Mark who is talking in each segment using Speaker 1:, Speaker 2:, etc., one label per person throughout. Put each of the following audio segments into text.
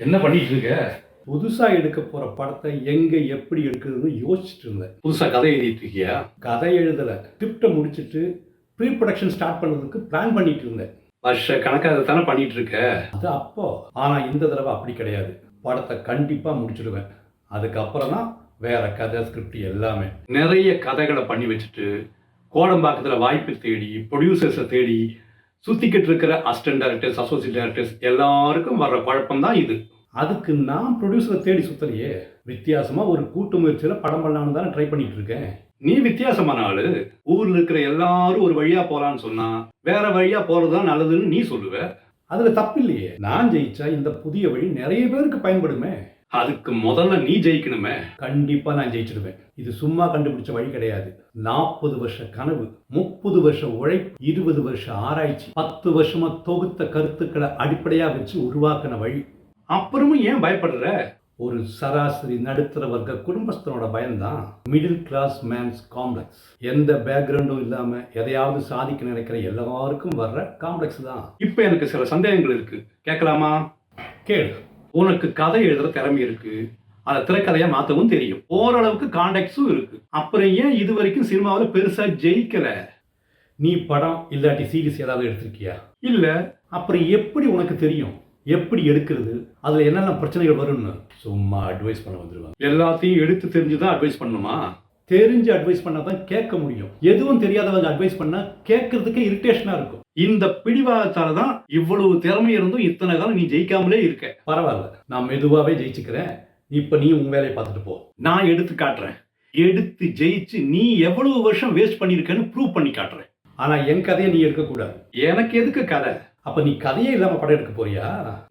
Speaker 1: என்ன பண்ணிட்டு இருக்க
Speaker 2: புதுசாக எடுக்க போகிற படத்தை எங்கே எப்படி எடுக்கிறதுன்னு யோசிச்சுட்டு இருந்தேன்.
Speaker 1: புதுசா கதை எழுதிட்டு இருக்கியா?
Speaker 2: கதை எழுதலை. ஸ்கிரிப்டை முடிச்சுட்டு ப்ரீ ப்ரொடக்ஷன் ஸ்டார்ட் பண்ணுறதுக்கு பிளான் பண்ணிட்டு இருந்தேன்.
Speaker 1: வருஷ கணக்கா அதை தானே பண்ணிட்டு இருக்க
Speaker 2: அது அப்போ. ஆனால் இந்த தடவை அப்படி கிடையாது. படத்தை கண்டிப்பாக முடிச்சிடுவேன். அதுக்கப்புறம் தான் வேற கதை ஸ்கிரிப்ட் எல்லாமே.
Speaker 1: நிறைய கதைகளை பண்ணி வச்சுட்டு கோடம்பாக்கத்தில் வாய்ப்பு தேடி ப்ரொடியூசர்ஸை தேடி சுத்திக்கிட்டு இருக்கிற அசிஸ்டன்ட் டைரக்டர்ஸ் அசோசியேட் டைரக்டர்ஸ் எல்லாருக்கும் வர்ற குழப்பம் தான் இது.
Speaker 2: அதுக்கு நான் ப்ரொடியூசரை தேடி சுத்தலையே. வித்தியாசமாக ஒரு கூட்டு முயற்சியில் படம் பண்ணலான்னு தானே ட்ரை பண்ணிட்டு இருக்கேன்
Speaker 1: நீ வித்தியாசமான ஆளு. ஊர்ல இருக்கிற எல்லாரும் ஒரு வழியா போலான்னு சொன்னா வேற வழியா போறதுதான் நல்லதுன்னு நீ சொல்லுவ.
Speaker 2: அதில் தப்பில்லையே. நான் ஜெயிச்சா இந்த புதிய வழி நிறைய பேருக்கு பயன்படுமே.
Speaker 1: அதுக்கு முதல்ல நீ ஜெயிக்கணுமே.
Speaker 2: கண்டிப்பா நான் ஜெயிச்சிடுவேன் இது சும்மா கண்டுபிடிச்ச வழி கிடையாது. நாற்பது வருஷ கனவு முப்பது வருஷ உழைப்பு இருபது வருஷ ஆராய்ச்சி பத்து வருஷமா தொகுத்த கருத்துக்களை அடிப்படையா வச்சு உருவாக்கின வழி.
Speaker 1: அப்புறமும் ஏன் பயப்படுற?
Speaker 2: ஒரு சராசரி நடுத்தர வர்க்க குடும்பஸ்தனோட பயம்தான். மிடில் கிளாஸ் மேன்ஸ் காம்ப்ளெக்ஸ் எந்த பேக்ரவுண்டும் இல்லாம எதையாவது சாதிக்க நினைக்கிற எல்லாருக்கும் வர்ற காம்ப்ளெக்ஸ் தான்.
Speaker 1: இப்ப எனக்கு சில சந்தேகங்கள் இருக்கு. கேட்கலாமா?
Speaker 2: கேளு.
Speaker 1: உனக்கு கதை எழுதுற திறமை இருக்கு. அதை திரைக்கதையா மாத்தவும் தெரியும். ஓரளவுக்கு கான்டாக்ட்ஸும் இருக்கு. அப்புறம் ஏன் இது வரைக்கும் சினிமாவில் பெருசா ஜெயிக்கல?
Speaker 2: நீ படம் இல்லாட்டி சீரிஸ் ஏதாவது எடுத்திருக்கியா?
Speaker 1: இல்ல.
Speaker 2: அப்புறம் எப்படி உனக்கு தெரியும்? எப்படி எடுக்கிறது? அதில் என்னென்ன பிரச்சனைகள் வரும்னு? சும்மா அட்வைஸ் பண்ண வந்துடுவாங்க
Speaker 1: எல்லாத்தையும் எடுத்து தெரிஞ்சுதான் அட்வைஸ் பண்ணணுமா
Speaker 2: தெரிஞ்சு அட்வைஸ் பண்ணால் தான் கேட்க முடியும். எதுவும் தெரியாதவங்க அட்வைஸ் பண்ணால் கேட்கறதுக்கே இரிட்டேஷனாக இருக்கும்.
Speaker 1: இந்த பிடிவாதத்தால தான் இவ்வளவு திறமை இருந்தும் இத்தனை காலம் நீ ஜெயிக்காமலே இருக்க.
Speaker 2: பரவாயில்ல. நான் மெதுவாகவே ஜெயிச்சுக்கிறேன். இப்போ நீ உன் வேலையை பார்த்துட்டு போ.
Speaker 1: நான் எடுத்து காட்டுறேன். எடுத்து ஜெயிச்சு நீ எவ்வளவு வருஷம் வேஸ்ட் பண்ணிருக்கன்னு ப்ரூவ் பண்ணி காட்டுறேன்.
Speaker 2: ஆனால் என் கதையை நீ எடுக்கக்கூடாது
Speaker 1: எனக்கு எதுக்கு கதை?
Speaker 2: அப்போ நீ கதையே இல்லாமல் படம் எடுக்க போறியா?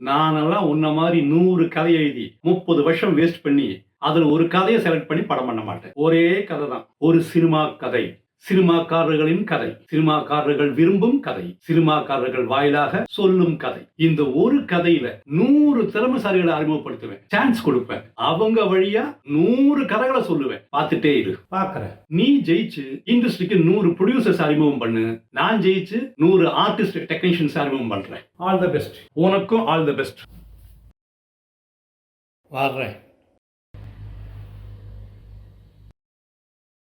Speaker 1: நானெல்லாம் உன்ன மாதிரி நூறு கதை எழுதி முப்பது வருஷம் வேஸ்ட் பண்ணி அதுல ஒரு கதையை செலக்ட் பண்ணி படம் பண்ண மாட்டேன். ஒரே கதை தான் ஒரு சினிமா கதை. சினிமாக்காரர்களின் கதை. சினிமாக்காரர்கள் விரும்பும் கதை. சினிமாக்காரர்கள் வாயிலாக சொல்லும் கதை. இந்த ஒரு கதையில நூறு திறமைசாலிகளை அறிமுகப்படுத்துவேன். சான்ஸ் கொடுப்பேன். அவங்க வழியா நூறு கதைகளை சொல்லுவேன். பார்த்துட்டே இரு.
Speaker 2: பார்க்குறேன்.
Speaker 1: நீ ஜெயிச்சு இண்டஸ்ட்ரிக்கு நூறு ப்ரொடியூசர்ஸ் அறிமுகம் பண்ணு. நான் ஜெயிச்சு நூறு ஆர்டிஸ்ட் டெக்னீஷியன்ஸ் அறிமுகம் பண்றேன்.
Speaker 2: ஆல் த பெஸ்ட்
Speaker 1: உனக்கும் ஆல் தி பெஸ்ட்
Speaker 2: வர்றேன்